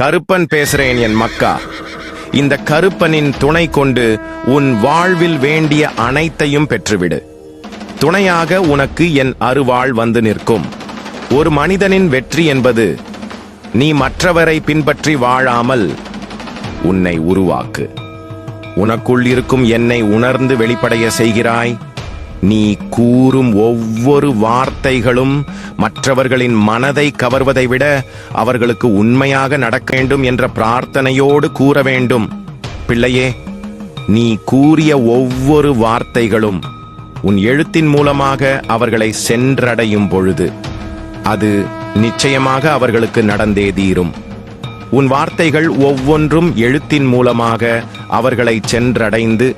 கருப்பன் பேசுறேன் என் மக்கா. இந்த கருப்பனின் துணை கொண்டு உன் வாழ்வில் வேண்டிய அனைத்தையும் பெற்றுவிடு. துணையாக உனக்கு என் அருவாள் வந்து நிற்கும். ஒரு மனிதனின் வெற்றி என்பது நீ மற்றவரை பின்பற்றி வாழாமல் உன்னை உருவாக்கு. உனக்குள் இருக்கும் என்னை உணர்ந்து வெளிப்படைய செய்கிறாய். நீ கூறும் ஒவ்வொரு வார்த்தைகளும் மற்றவர்களின் மனதை கவர்வதை விட அவர்களுக்கு உண்மையாக நடக்க வேண்டும் என்ற பிரார்த்தனையோடு கூற வேண்டும். பிள்ளையே நீ கூறிய ஒவ்வொரு வார்த்தைகளும் உன் எழுத்தின் மூலமாக அவர்களை சென்றடையும் பொழுது அது நிச்சயமாக அவர்களுக்கு நடந்தே தீரும். உன் வார்த்தைகள் ஒவ்வொன்றும் எழுத்தின் மூலமாக அவர்களை சென்றடைந்து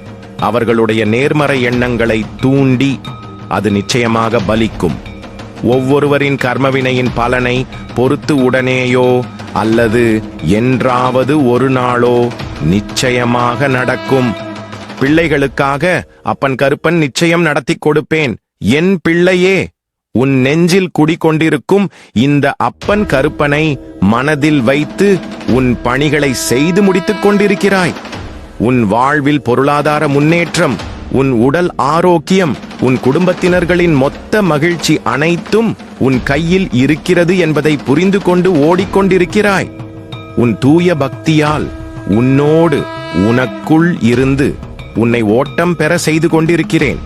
அவர்களுடைய நேர்மறை எண்ணங்களை தூண்டி அது நிச்சயமாக பலிக்கும். ஒவ்வொருவரின் கர்மவினையின் பலனை பொறுத்து உடனேயோ அல்லது என்றாவது ஒரு நாளோ நிச்சயமாக நடக்கும். பிள்ளைகளுக்காக அப்பன் கருப்பன் நிச்சயம் நடத்தி கொடுப்பேன். என் பிள்ளையே உன் நெஞ்சில் குடிக்கொண்டிருக்கும் இந்த அப்பன் கருப்பனை மனதில் வைத்து உன் பணிகளை செய்து முடித்துக் கொண்டிருக்கிறாய். உன் வாழ்வில் பொருளாதார முன்னேற்றம் உன் உடல் ஆரோக்கியம் உன் குடும்பத்தினர்களின் மொத்த மகிழ்ச்சி அனைத்தும் உன் கையில் இருக்கிறது என்பதை புரிந்து கொண்டு ஓடிக்கொண்டிருக்கிறாய். உன் தூய பக்தியால் உன்னோடு உனக்குள் இருந்து உன்னை ஓட்டம் பெற செய்து கொண்டிருக்கிறேன்.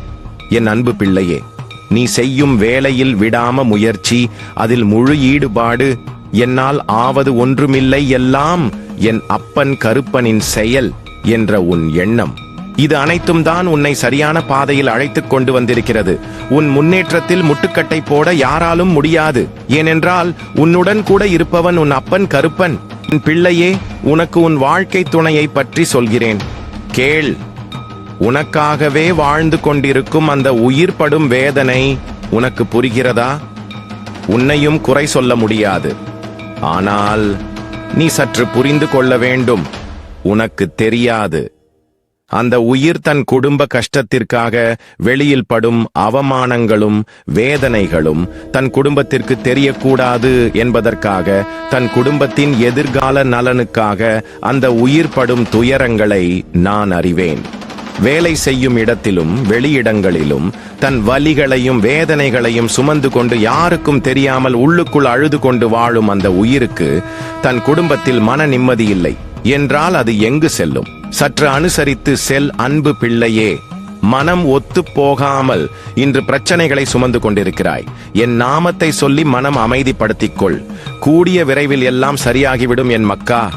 என் அன்பு பிள்ளையே நீ செய்யும் வேலையில் விடாம முயற்சி அதில் முழு ஈடுபாடு என்னால் ஆவது ஒன்றுமில்லை எல்லாம் என் அப்பன் கருப்பனின் செயல். என்ற உன் எண்ணம். இது அனைத்தும் தான் உன்னை சரியான பாதையில் அழைத்துக் கொண்டு வந்திருக்கிறது. உன் முன்னேற்றத்தில் முட்டுக்கட்டை போட யாராலும் முடியாது. ஏனென்றால் உன்னுடன் கூட இருப்பவன் உன் அப்பன் கருப்பன். என் பிள்ளையே உனக்கு உன் வாழ்க்கை துணையை பற்றி சொல்கிறேன். கேள். உனக்காகவே வாழ்ந்து கொண்டிருக்கும் அந்த உயிர் படும் வேதனை உனக்கு புரிகிறதா? உன்னையும் குறை சொல்ல முடியாது. ஆனால் நீ சற்று புரிந்து கொள்ள வேண்டும். உனக்கு தெரியாது. அந்த உயிர் தன் குடும்ப கஷ்டத்திற்காக வெளியில் படும் அவமானங்களும் வேதனைகளும் தன் குடும்பத்திற்கு தெரியக்கூடாது என்பதற்காக தன் குடும்பத்தின் எதிர்கால நலனுக்காக அந்த உயிர் படும் துயரங்களை நான் அறிவேன். வேலை செய்யும் இடத்திலும் வெளியிடங்களிலும் தன் வலிகளையும் வேதனைகளையும் சுமந்து கொண்டு யாருக்கும் தெரியாமல் உள்ளுக்குள் அழுது கொண்டு வாழும் அந்த உயிருக்கு தன் குடும்பத்தில் மன நிம்மதி இல்லை. என்றால் அது எங்கு செல்லும்? சற்று அனுசரித்து செல் அன்பு பிள்ளையே. மனம் ஒத்து போகாமல் இன்று பிரச்சனைகளை சுமந்து கொண்டிருக்கிறாய். என் நாமத்தை சொல்லி மனம் அமைதிப்படுத்திக் கொள். கூடிய விரைவில் எல்லாம் சரியாகிவிடும் என் மக்கா.